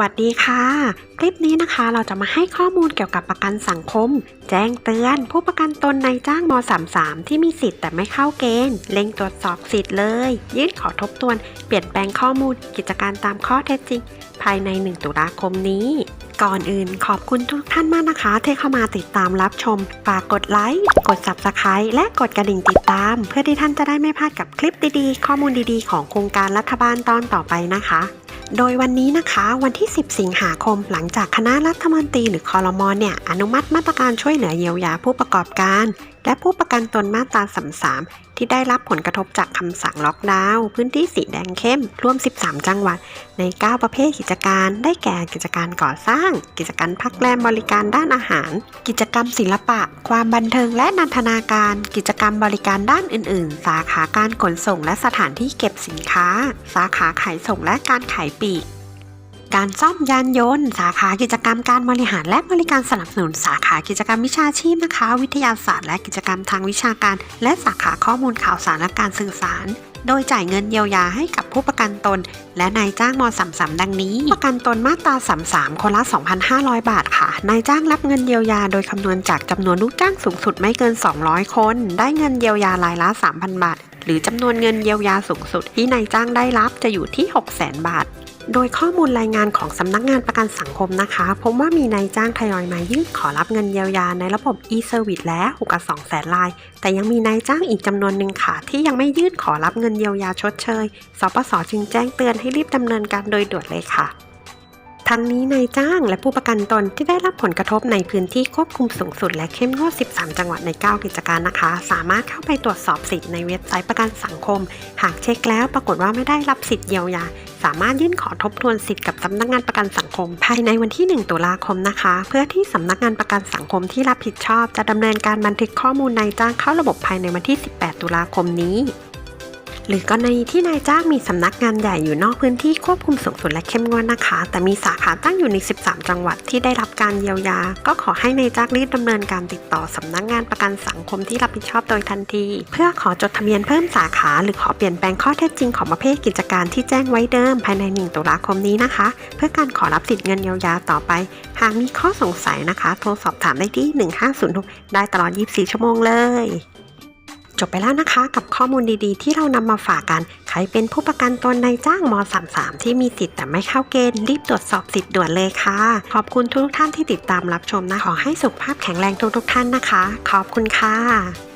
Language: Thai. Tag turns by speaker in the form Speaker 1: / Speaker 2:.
Speaker 1: วัสดีค่ะ คลิปนี้นะคะเราจะมาให้ข้อมูลเกี่ยวกับประกันสังคม แจ้งเตือน ผู้ประกันตนในจ้างม .33 ที่มีสิทธิ์แต่ไม่เข้าเกณฑ์เล็งตรวจสอบสิทธิ์เลย ยื่นขอทบทวน เปลี่ยนแปลงข้อมูล กิจการตามข้อเท็จจริง ภายใน 1 ตุลาคมนี้ก่อนอื่นขอบคุณทุกท่านมากนะคะ ที่เข้ามาติดตามรับชม ฝากกดไลค์ กด Subscribe และกดกระดิ่งติดตาม เพื่อที่ท่านจะได้ไม่พลาดกับคลิปดีๆ ข้อมูลดีๆ ของโครงการรัฐบาลตอนต่อไปนะคะโดยวันนี้นะคะวันที่ 10 สิงหาคม หลังจากคณะรัฐมนตรีหรือคอรมอเนี่ยอนุมัติมาตรการช่วยเหลือเยียวยาผู้ประกอบการ และผู้ประกันตนมาตรา33ที่ได้รับผลกระทบจากคำสั่งล็อกดาวน์พื้นที่สีแดงเข้มรวม 13 จังหวัด ใน 9 ประเภทกิจการได้แก่กิจการก่อสร้าง กิจการพักแรมบริการด้านอาหาร กิจกรรมศิลปะ ความบันเทิงและนันทนาการ กิจกรรมบริการด้านอื่น ๆ สาขาการขนส่งและสถานที่เก็บสินค้า สาขาขายส่งและการขายปลีก การซ่อมยานยนต์ สาขากิจกรรมการบริหารและบริการสนับสนุนสาขากิจกรรมวิชาชีพนะคะ วิทยาศาสตร์และกิจกรรมทางวิชาการ และสาขาข้อมูลข่าวสารและการสื่อสารโดยจ่ายเงินเยียวยาให้กับผู้ประกันตน และนายจ้างม .33 ดังนี้ ประกันตนมาตรา33คนละ 2,500 บาทค่ะ นายจ้างรับเงินเยียวยาโดยคำนวณจากจำนวนลูกจ้างสูงสุดไม่เกิน 200 คน ได้เงินเยียวยารายละ 3,000 บาท หรือจำนวนเงินเยียวยาสูงสุดที่นายจ้างได้รับจะอยู่ที่ 600,000 บาทโดยข้อมูลรายงานของสำนักงานประกันสังคมนะคะพบว่ามีนายจ้างทยอยมายื่นขอรับเงินเยียวยาในระบบ e-service แล้วกว่า2แสนราย แต่ยังมีนายจ้างอีกจำนวนหนึ่งค่ะ ที่ยังไม่ยื่นขอรับเงินเยียวยาชดเชย สปสจึงแจ้งเตือนให้รีบดำเนินการโดยด่วนเลยค่ะ ทั้งนี้นายจ้างและผู้ประกันตนที่ได้รับผลกระทบในพื้นที่ควบคุมสูงสุด และเข้มงวด 13 จังหวัดใน 9 กิจการนะคะ สามารถเข้าไปตรวจสอบสิทธิ์ในเว็บไซต์ประกันสังคม หากเช็คแล้วปรากฏว่าไม่ได้รับสิทธิ์เยียวยา สามารถยื่นขอทบทวนสิทธิ์กับสำนักงานประกันสังคม ภายในวันที่ 1 ตุลาคมนะคะ เพื่อที่สำนักงานประกันสังคมที่รับผิดชอบ จะดำเนินการบันทึกข้อมูลนายจ้างเข้าระบบภายในวันที่ 18 ตุลาคมนี้ หรือกรณีที่นายจ้างมีสำนักงานใหญ่อยู่นอกพื้นที่ควบคุมสูงสุดและเข้มงวดนะคะ แต่มีสาขาตั้งอยู่ใน 13 จังหวัดที่ได้รับการเยียวยา ก็ขอให้นายจ้างรีบดำเนินการติดต่อสำนักงานประกันสังคมที่รับผิดชอบโดยทันที เพื่อขอจดทะเบียนเพิ่มสาขา หรือขอเปลี่ยนแปลงข้อเท็จจริงของประเภทกิจการที่แจ้งไว้เดิมภายใน 1 ตุลาคมนี้นะคะ เพื่อการขอรับสิทธิ์เงินเยียวยาต่อไป หากมีข้อสงสัยนะคะ โทรสอบถามได้ที่ 1506 ได้ตลอด 24 ชั่วโมงเลย จบไปแล้วนะคะ กับข้อมูลดีๆ ที่เรานำมาฝากกัน ใครเป็นผู้ประกันตนในจ้างม .33 ที่มีสิทธิ์แต่ไม่เข้าเกณฑ์รีบตรวจสอบสิทธิ์ด่วนเลยค่ะ ขอบคุณทุกท่านที่ติดตามรับชมนะขอให้สุขภาพแข็งแรงทุกๆท่านนะคะ ขอบคุณค่ะ